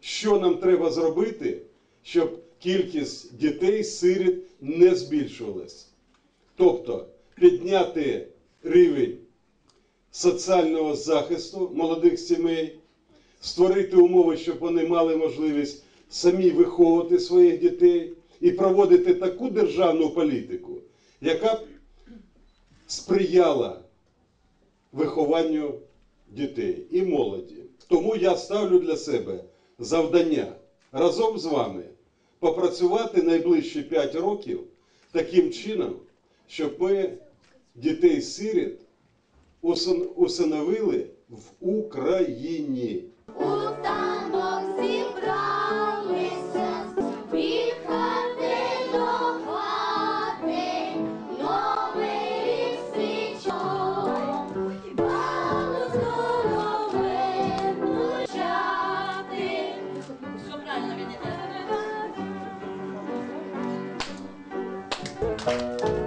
Що нам треба зробити, щоб кількість дітей сиріт не збільшувалась? Тобто підняти рівень соціального захисту молодих сімей створити умови, щоб вони мали можливість самі виховувати своїх дітей і проводити таку державну політику, яка б сприяла вихованню дітей і молоді. Тому я ставлю для себе завдання разом з вами попрацювати найближчі 5 років таким чином, щоб ми дітей-сиріт усин- усиновили в Україні. 음악을듣 고.